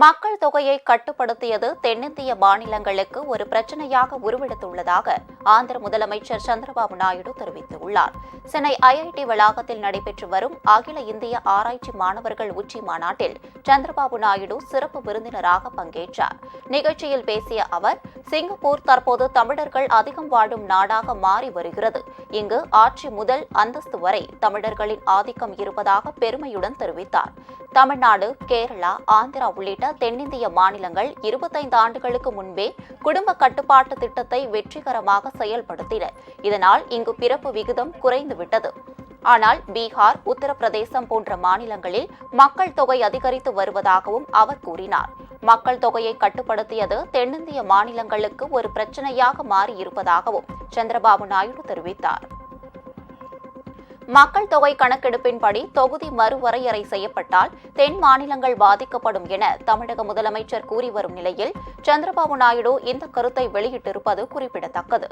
மக்கள் தொகையை கட்டுப்படுத்தியது தென்னிந்திய மாநிலங்களுக்கு ஒரு பிரச்சனையாக உருவெடுத்துள்ளதாக ஆந்திர முதலமைச்சர் சந்திரபாபு நாயுடு தெரிவித்துள்ளார். சென்னை ஐஐடி வளாகத்தில் நடைபெற்று வரும் அகில இந்திய ஆராய்ச்சி மாணவர்கள் உச்சி மாநாட்டில் சந்திரபாபு நாயுடு சிறப்பு விருந்தினராக பங்கேற்றார். நிகழ்ச்சியில் பேசிய அவர் சிங்கப்பூர் தற்போது தமிழர்கள் அதிகம் வாழும் நாடாக மாறி வருகிறது. இங்கு ஆட்சி முதல் அந்தஸ்து வரை தமிழர்களின் ஆதிக்கம் இருப்பதாக பெருமையுடன் தெரிவித்தார். தமிழ்நாடு கேரளா ஆந்திரா உள்ளிட்ட தென்னிந்திய மாநிலங்கள் இருபத்தைந்து ஆண்டுகளுக்கு முன்பே குடும்ப கட்டுப்பாட்டு திட்டத்தை வெற்றிகரமாக செயல்படுத்தின. இதனால் இங்கு பிறப்பு விகிதம் குறைந்துவிட்டது. ஆனால் பீகார் உத்தரப்பிரதேசம் போன்ற மாநிலங்களில் மக்கள் தொகை அதிகரித்து வருவதாகவும் அவர் கூறினார். மக்கள் தொகையை கட்டுப்படுத்தியது தென்னிந்திய மாநிலங்களுக்கு ஒரு பிரச்சனையாக மாறியிருப்பதாகவும் சந்திரபாபு நாயுடு தெரிவித்தார். மக்கள் தொகை கணக்கெடுப்பின்படி தொகுதி மறுவரையறை செய்யப்பட்டால் தென் மாநிலங்கள் பாதிக்கப்படும் என தமிழக முதலமைச்சர் கூறி வரும் நிலையில் சந்திரபாபு நாயுடு இந்த கருத்தை வெளியிட்டிருப்பது குறிப்பிடத்தக்கது.